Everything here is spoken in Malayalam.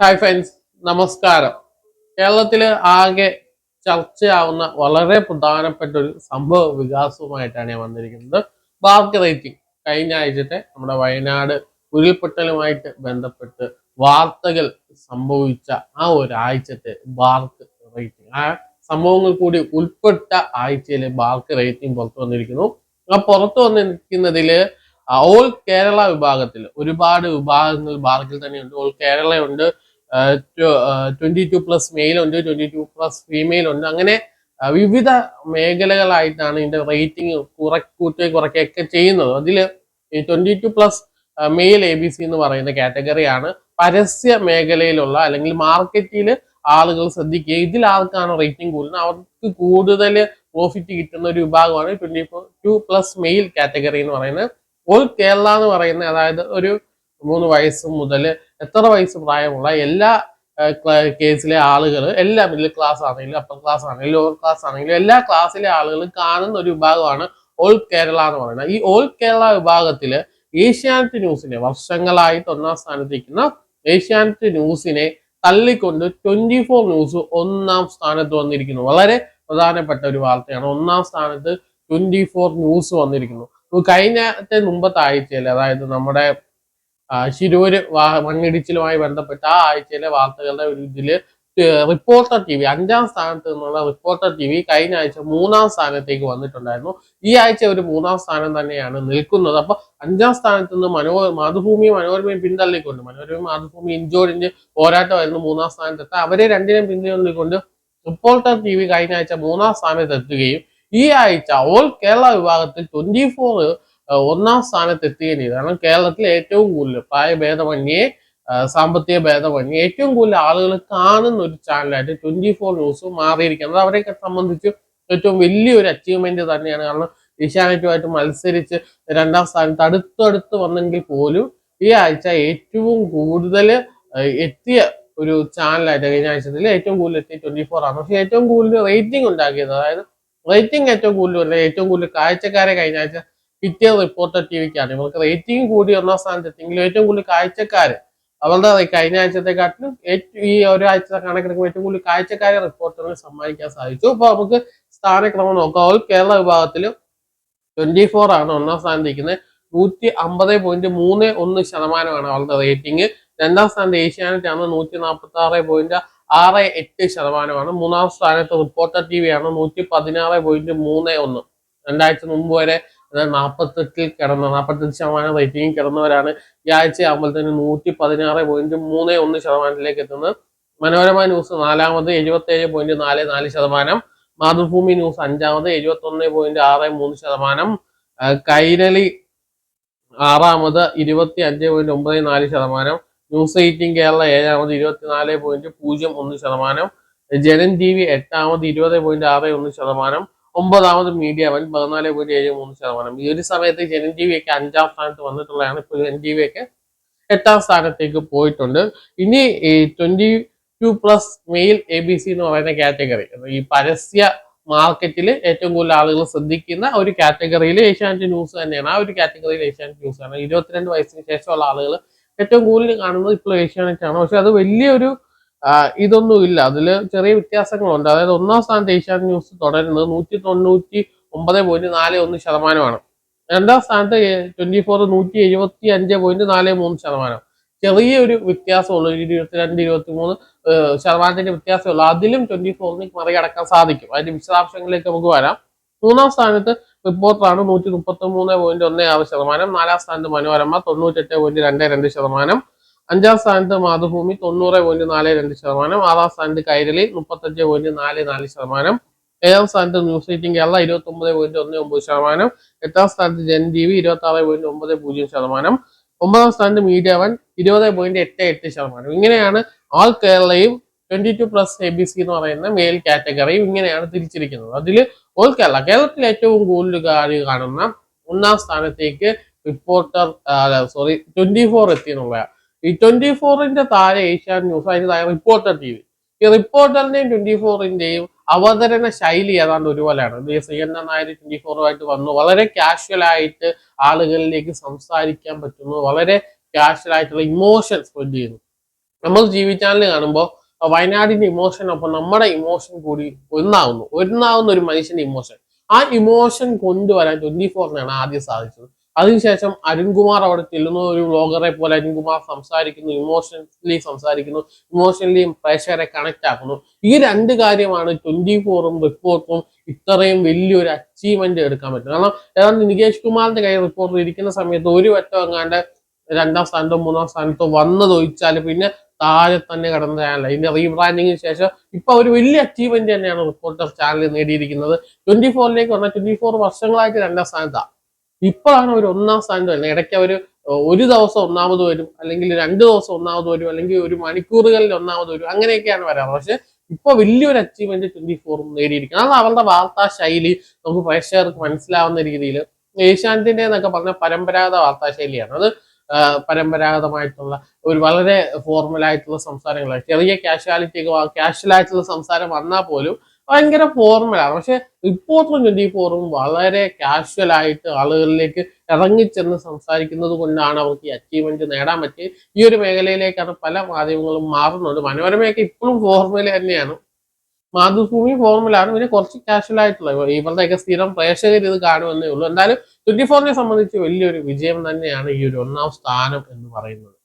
ഹായ് ഫ്രണ്ട്സ് നമസ്കാരം. കേരളത്തിൽ ആകെ ചർച്ചയാവുന്ന വളരെ പ്രധാനപ്പെട്ട ഒരു സംഭവ വികാസവുമായിട്ടാണ് ഞാൻ വന്നിരിക്കുന്നത്. ബാർക്ക് റേറ്റിംഗ് കഴിഞ്ഞ ആഴ്ചത്തെ നമ്മുടെ വയനാട് ഉരുൾപൊട്ടലുമായിട്ട് ബന്ധപ്പെട്ട് വാർത്തകൾ സംഭവിച്ച ആ ഒരാഴ്ചത്തെ ബാർക്ക് റേറ്റിംഗ് ആ സംഭവങ്ങൾ കൂടി ഉൾപ്പെട്ട ആഴ്ചയിലെ ബാർക്ക് റേറ്റിംഗ് പുറത്തു വന്നിരിക്കുന്നു. ആ പുറത്തു വന്നിരിക്കുന്നതിൽ ഓൾ കേരള വിഭാഗത്തിൽ ഒരുപാട് വിഭാഗങ്ങൾ ബാർക്കിൽ തന്നെയുണ്ട്. ഓൾ കേരളയുണ്ട്. ട്വന്റി ടു പ്ലസ് മെയിൽ ഉണ്ട് ട്വന്റി ടു പ്ലസ് ഫീമെയിൽ ഉണ്ട്. അങ്ങനെ വിവിധ മേഖലകളായിട്ടാണ് ഇതിന്റെ റേറ്റിംഗ് കുറക്കൂട്ടുക കുറയ്ക്കുകയൊക്കെ ചെയ്യുന്നത്. അതിൽ ഈ twenty two plus male A B C എന്ന് പറയുന്ന കാറ്റഗറിയാണ് പരസ്യ മേഖലയിലുള്ള അല്ലെങ്കിൽ മാർക്കറ്റിൽ ആളുകൾ ശ്രദ്ധിക്കുക. ഇതിൽ ആർക്കാണ് റേറ്റിംഗ് കൂടുന്നത്? അവർക്ക് കൂടുതൽ പ്രോഫിറ്റ് കിട്ടുന്ന ഒരു വിഭാഗമാണ് twenty two plus male category എന്ന് പറയുന്നത്. ഓൾ കേരള എന്ന് പറയുന്ന അതായത് ഒരു മൂന്ന് വയസ്സ് മുതൽ എത്ര വയസ്സ് പ്രായമുള്ള എല്ലാ കേസിലെ ആളുകൾ എല്ലാ മിഡിൽ ക്ലാസ് ആണെങ്കിലും അപ്പർ ക്ലാസ് ആണെങ്കിലും ലോവർ ക്ലാസ് ആണെങ്കിലും എല്ലാ ക്ലാസ്സിലെ ആളുകളും കാണുന്ന ഒരു വിഭാഗമാണ് ഓൾ കേരള എന്ന് പറയുന്നത്. ഈ ഓൾ കേരള വിഭാഗത്തിൽ ഏഷ്യാനെറ്റ് ന്യൂസിനെ വർഷങ്ങളായിട്ട് ഒന്നാം സ്ഥാനത്തിരിക്കുന്ന ഏഷ്യാനെറ്റ് ന്യൂസിനെ തള്ളിക്കൊണ്ട് ട്വന്റി ഫോർ ന്യൂസ് ഒന്നാം സ്ഥാനത്ത് വന്നിരിക്കുന്നു. വളരെ പ്രധാനപ്പെട്ട ഒരു വാർത്തയാണ്. ഒന്നാം സ്ഥാനത്ത് ട്വന്റി ഫോർ ന്യൂസ് വന്നിരിക്കുന്നു. കഴിഞ്ഞത്തെ മുമ്പത്തെ ആഴ്ചയിൽ അതായത് നമ്മുടെ ശിരൂര് മണ്ണിടിച്ചിലുമായി ബന്ധപ്പെട്ട ആ ആഴ്ചയിലെ വാർത്തകളുടെ ഒരു ഇതിൽ റിപ്പോർട്ടർ ടി വി അഞ്ചാം സ്ഥാനത്ത് നിന്നുള്ള റിപ്പോർട്ടർ ടി വി കഴിഞ്ഞ ആഴ്ച മൂന്നാം സ്ഥാനത്തേക്ക് വന്നിട്ടുണ്ടായിരുന്നു. ഈ ആഴ്ച ഒരു മൂന്നാം സ്ഥാനം തന്നെയാണ് നിൽക്കുന്നത്. അപ്പൊ അഞ്ചാം സ്ഥാനത്ത് നിന്ന് മനോ മാതൃഭൂമിയും മനോരമയും പിന്തള്ളിക്കൊണ്ട് മനോരമയും മാതൃഭൂമി ഇഞ്ചോടിഞ്ച് പോരാട്ടമായിരുന്നു മൂന്നാം സ്ഥാനത്തെത്ത അവരെ രണ്ടിനെയും പിന്തള്ളിക്കൊണ്ട് റിപ്പോർട്ടർ ടി വി കഴിഞ്ഞ ആഴ്ച മൂന്നാം സ്ഥാനത്ത് എത്തുകയും ഈ ആഴ്ച ഓൾ കേരള വിഭാഗത്തിൽ ട്വന്റി ഫോർ ഒന്നാം സ്ഥാനത്ത് എത്തുകയും ചെയ്തു കാരണം കേരളത്തിൽ ഏറ്റവും കൂടുതൽ പ്രായഭേദമന്യേ സാമ്പത്തിക ഭേദമന്യേ ഏറ്റവും കൂടുതൽ ആളുകൾ കാണുന്ന ഒരു ചാനലായിട്ട് ട്വന്റി ഫോർ ന്യൂസ് മാറിയിരിക്കുന്നത്. അവരെയൊക്കെ സംബന്ധിച്ച് ഏറ്റവും വലിയൊരു അച്ചീവ്മെന്റ് തന്നെയാണ്. കാരണം ഏഷ്യാനെറ്റുമായിട്ട് മത്സരിച്ച് രണ്ടാം സ്ഥാനത്ത് അടുത്തടുത്ത് വന്നെങ്കിൽ പോലും ഈ ആഴ്ച ഏറ്റവും കൂടുതൽ എത്തിയ ഒരു ചാനലായിട്ട് കഴിഞ്ഞ ആഴ്ചത്തിൽ ഏറ്റവും കൂടുതൽ എത്തിയ ട്വന്റി ഫോർ ആണ്. പക്ഷെ ഏറ്റവും കൂടുതൽ റേറ്റിംഗ് ഉണ്ടാക്കിയത് അതായത് റേറ്റിംഗ് ഏറ്റവും കൂടുതൽ ഏറ്റവും കൂടുതൽ കാഴ്ചക്കാരെ കഴിഞ്ഞ ആഴ്ച കിട്ടിയ റിപ്പോർട്ടർ ടി വിക്കാണ് ഇവർക്ക് റേറ്റിംഗ് കൂടി ഒന്നാം സ്ഥാനത്തെത്തിയെങ്കിലും ഏറ്റവും കൂടുതൽ കാഴ്ചക്കാര് അവരുടെ കഴിഞ്ഞ ആഴ്ചത്തെക്കാട്ടിലും ഏറ്റവും ഈ ഒരാഴ്ച കണക്കെടുക്കുമ്പോൾ ഏറ്റവും കൂടുതൽ കാഴ്ചക്കാരെ റിപ്പോർട്ടറിന് സമ്മാനിക്കാൻ സാധിച്ചു. അപ്പൊ നമുക്ക് സ്ഥാനക്രമം നോക്കാം. ഓൾ കേരള വിഭാഗത്തിൽ ട്വന്റി ഫോർ ആണ് ഒന്നാം സ്ഥാനത്ത് ഇരിക്കുന്നത് നൂറ്റി അമ്പത് പോയിന്റ് മൂന്ന് ഒന്ന് ശതമാനമാണ് അവളുടെ റേറ്റിംഗ് രണ്ടാം സ്ഥാനത്ത് ഏഷ്യാനെറ്റ് ആണ് നൂറ്റി നാൽപ്പത്തി ആറ് പോയിന്റ് ആറ് എട്ട് ശതമാനമാണ്. മൂന്നാം സ്ഥാനത്ത് റിപ്പോർട്ടർ ടി വി ആണ് നൂറ്റി പതിനാറ് പോയിന്റ് മൂന്ന് ഒന്ന്. രണ്ടാഴ്ച മുമ്പ് വരെ നാൽപ്പത്തെട്ടിൽ കിടന്ന നാൽപ്പത്തെട്ട് ശതമാനം റേറ്റിംഗിൽ കിടന്നവരാണ് ഈ ആഴ്ച തന്നെ നൂറ്റി പതിനാറ് പോയിന്റ് മൂന്ന് ഒന്ന് ശതമാനത്തിലേക്ക് എത്തുന്നത്. മനോരമ ന്യൂസ് നാലാമത് എഴുപത്തി ഏഴ് പോയിന്റ് നാല് നാല് ശതമാനം. മാതൃഭൂമി ന്യൂസ് അഞ്ചാമത് എഴുപത്തി ഒന്ന് പോയിന്റ് ആറ് മൂന്ന് ശതമാനം. കൈരളി ആറാമത് ഇരുപത്തി അഞ്ച് പോയിന്റ് ഒമ്പത് നാല് ശതമാനം. ന്യൂസ് എയ്റ്റീൻ കേരള ഏഴാമത് ഇരുപത്തിനാല് പോയിന്റ് പൂജ്യം ഒന്ന് ശതമാനം. ജനൻ ടി വി എട്ടാമത് ഇരുപത് പോയിന്റ് ആറ് ഒന്ന് ശതമാനം. ഒമ്പതാമത് മീഡിയ വൻ പതിനാല് പോയിന്റ് ഏഴ് മൂന്ന് ശതമാനം. ഈ ഒരു സമയത്ത് ഒക്കെ അഞ്ചാം സ്ഥാനത്ത് വന്നിട്ടുള്ളതാണ്. ഇപ്പോൾ ഒക്കെ എട്ടാം സ്ഥാനത്തേക്ക് പോയിട്ടുണ്ട്. ഇനി twenty two plus male A B C എന്ന് പറയുന്ന കാറ്റഗറി ഈ പരസ്യ മാർക്കറ്റിൽ ഏറ്റവും കൂടുതൽ ആളുകൾ ശ്രദ്ധിക്കുന്ന ഒരു കാറ്റഗറിയിൽ ഏഷ്യാനെറ്റ് ന്യൂസ് തന്നെയാണ്. ആ ഒരു കാറ്റഗറിയിൽ ഏഷ്യാനെറ്റ് ന്യൂസ് ആണ്. ഇരുപത്തിരണ്ട് വയസ്സിന് ശേഷമുള്ള ആളുകൾ ഏറ്റവും കൂടുതൽ കാണുന്നത് ഇപ്പോൾ ഏഷ്യാനെറ്റ് ആണ്. പക്ഷെ അത് വലിയൊരു ആ, ഇതൊന്നും ഇല്ല അതിൽ ചെറിയ വ്യത്യാസങ്ങളുണ്ട്. അതായത് ഒന്നാം സ്ഥാനത്ത് ഏഷ്യാനെറ്റ് ന്യൂസ് തുടരുന്നത് നൂറ്റി തൊണ്ണൂറ്റി ഒമ്പത് പോയിന്റ് നാല് ഒന്ന് ശതമാനമാണ്. രണ്ടാം സ്ഥാനത്ത് ട്വന്റി ഫോർ നൂറ്റി എഴുപത്തി അഞ്ച് പോയിന്റ് നാല് മൂന്ന് ശതമാനം. വ്യത്യാസമുള്ളൂ. ഒരു ഇരുപത്തിരണ്ട് ഇരുപത്തി മൂന്ന് ശതമാനത്തിന്റെ വ്യത്യാസമുള്ളൂ. അതിലും ട്വന്റി ഫോറിന് മറികടക്കാൻ സാധിക്കും. അതിന്റെ വിശദാംശങ്ങളിലേക്ക് നമുക്ക് വരാം. മൂന്നാം സ്ഥാനത്ത് റിപ്പോർട്ടറാണ് നൂറ്റി മുപ്പത്തി മൂന്ന് പോയിന്റ് ഒന്ന് ആറ് ശതമാനം. നാലാം സ്ഥാനത്ത് മനോരമ തൊണ്ണൂറ്റെട്ട് പോയിന്റ് രണ്ട് രണ്ട് ശതമാനം. അഞ്ചാം സ്ഥാനത്ത് മാതൃഭൂമി തൊണ്ണൂറ് പോയിന്റ് നാല് രണ്ട് ശതമാനം ആറാം സ്ഥാനത്ത് കൈരളി മുപ്പത്തഞ്ച് പോയിന്റ് നാല് നാല് ശതമാനം ഏഴാം സ്ഥാനത്ത് ന്യൂസ് എയ്റ്റീൻ കേരള ഇരുപത്തി ഒമ്പത് പോയിന്റ് ഒന്ന് ഒമ്പത് ശതമാനം എട്ടാം സ്ഥാനത്ത് ജൻ ടി വി ഇരുപത്തി ആറ് പോയിന്റ് ഒമ്പത് പൂജ്യം ശതമാനം ഒമ്പതാം സ്ഥാനത്ത് മീഡിയ വൺ ഇരുപത് പോയിന്റ് എട്ട് എട്ട് ശതമാനം. ഇങ്ങനെയാണ് all കേരളയും twenty two plus A B C എന്ന് പറയുന്ന മെയിൽ കാറ്റഗറിയും ഇങ്ങനെയാണ് തിരിച്ചിരിക്കുന്നത്. അതിൽ ഓൾ കേരള കേരളത്തിൽ ഏറ്റവും കൂടുതൽ കാര്യം കാണുന്ന ഒന്നാം സ്ഥാനത്തേക്ക് റിപ്പോർട്ടർ സോറി ട്വന്റി ഫോർ എത്തി എന്നുള്ളതാണ്. ഈ ട്വന്റി ഫോറിന്റെ താഴെ ഏഷ്യാൻ ന്യൂസ് അതിന് താഴെ റിപ്പോർട്ടർ ടി വി ഈ റിപ്പോർട്ടറിന്റെയും ട്വന്റി ഫോറിന്റെയും അവതരണ ശൈലി ഏതാണ്ട് ഒരുപോലെയാണ്. ഇത് സി എൻ എൻ നായർ ട്വന്റി ഫോറുമായിട്ട് വന്നു. വളരെ കാഷ്വൽ ആയിട്ട് ആളുകളിലേക്ക് സംസാരിക്കാൻ പറ്റുന്നു. വളരെ കാഷ്വൽ ആയിട്ടുള്ള ഇമോഷൻ സ്പ്രെഡ് ചെയ്യുന്നു. നമ്മൾ ജീവി വി ചാനൽ കാണുമ്പോൾ വയനാടിന്റെ ഇമോഷൻ ഒപ്പം നമ്മുടെ ഇമോഷൻ കൂടി ഒന്നാവുന്നു. ഒന്നാവുന്ന ഒരു മനുഷ്യന്റെ ഇമോഷൻ ആ ഇമോഷൻ കൊണ്ടുവരാൻ ട്വന്റി ഫോറിനാണ് ആദ്യം സാധിച്ചത്. അതിനുശേഷം അരുൺകുമാർ അവിടെ ചെല്ലുന്ന. ഒരു വ്ളോഗറെ പോലെ അരുൺകുമാർ സംസാരിക്കുന്നു ഇമോഷണലി സംസാരിക്കുന്നു ഇമോഷണലി പ്രേക്ഷകരെ കണക്ട് ആക്കുന്നു. ഈ രണ്ട് കാര്യമാണ് ട്വന്റി ഫോറും റിപ്പോർട്ടും ഇത്രയും വലിയൊരു അച്ചീവ്മെന്റ് എടുക്കാൻ പറ്റും കാരണം ഏതാണ്ട് നികേഷ് കുമാറിന്റെ കയ്യിൽ റിപ്പോർട്ടർ ഇരിക്കുന്ന സമയത്ത് ഒരു വട്ടം എങ്ങാണ്ട് രണ്ടാം സ്ഥാനത്തോ മൂന്നാം സ്ഥാനത്തോ വന്നതൊഴിച്ചാൽ പിന്നെ താഴെ തന്നെ കടന്ന ചാനൽ ഇതിന്റെ റീബ്രാൻഡിങ്ങിന് ശേഷം ഇപ്പൊ ഒരു വലിയ അച്ചീവ്മെന്റ് തന്നെയാണ് റിപ്പോർട്ടർ ചാനൽ നേടിയിരിക്കുന്നത്. ട്വന്റി ഫോറിലേക്ക് വന്ന ട്വന്റി ഫോർ വർഷങ്ങളായിട്ട് രണ്ടാം സ്ഥാനത്താണ് ഇപ്പോഴാണ് ഒരു ഒന്നാം സ്ഥാനത്ത് വരുന്നത് ഇടയ്ക്ക് അവർ ഒരു ദിവസം ഒന്നാമത് വരും അല്ലെങ്കിൽ രണ്ട് ദിവസം ഒന്നാമത് വരും അല്ലെങ്കിൽ ഒരു മണിക്കൂറുകളിൽ ഒന്നാമത് വരും അങ്ങനെയൊക്കെയാണ് വരാറ്. പക്ഷെ ഇപ്പൊ വലിയൊരു അച്ചീവ്മെന്റ് ട്വന്റി ഫോറും നേടിയിരിക്കുന്നത് അത് അവരുടെ വാർത്താ ശൈലി നമുക്ക് പ്രേക്ഷകർക്ക് മനസ്സിലാവുന്ന രീതിയിൽ ഏഷ്യാനെറ്റിന്റെ എന്നൊക്കെ പറഞ്ഞ പരമ്പരാഗത വാർത്താ ശൈലിയാണ്. അത് പരമ്പരാഗതമായിട്ടുള്ള ഒരു വളരെ ഫോർമലായിട്ടുള്ള സംസാരങ്ങളാണ്. ചെറിയ കാഷ്വാലിറ്റി കാഷ്വൽ ആയിട്ടുള്ള സംസാരം വന്നാൽ പോലും ഭയങ്കര ഫോർമലാണ് പക്ഷെ റിപ്പോർട്ടർ ട്വന്റി ഫോറും വളരെ കാഷ്വൽ ആയിട്ട് ആളുകളിലേക്ക് ഇറങ്ങിച്ചെന്ന് സംസാരിക്കുന്നത് കൊണ്ടാണ് അവർക്ക് ഈ അച്ചീവ്മെന്റ് നേടാൻ പറ്റിയത്. ഈ ഒരു മേഖലയിലേക്കാണ് പല മാധ്യമങ്ങളും മാറുന്നുണ്ട് മനോരമയൊക്കെ ഇപ്പോഴും ഫോർമുല തന്നെയാണ്. മാതൃഭൂമി ഫോർമുലാണ് പിന്നെ കുറച്ച് കാഷ്വൽ ആയിട്ടുള്ള ഇവരുടെയൊക്കെ സ്ഥിരം പ്രേക്ഷകർ ഇത് കാണുമെന്നേ ഉള്ളൂ. എന്തായാലും ട്വന്റി ഫോറിനെ സംബന്ധിച്ച് വലിയൊരു വിജയം തന്നെയാണ് ഈ ഒരു ഒന്നാം സ്ഥാനം എന്ന് പറയുന്നത്.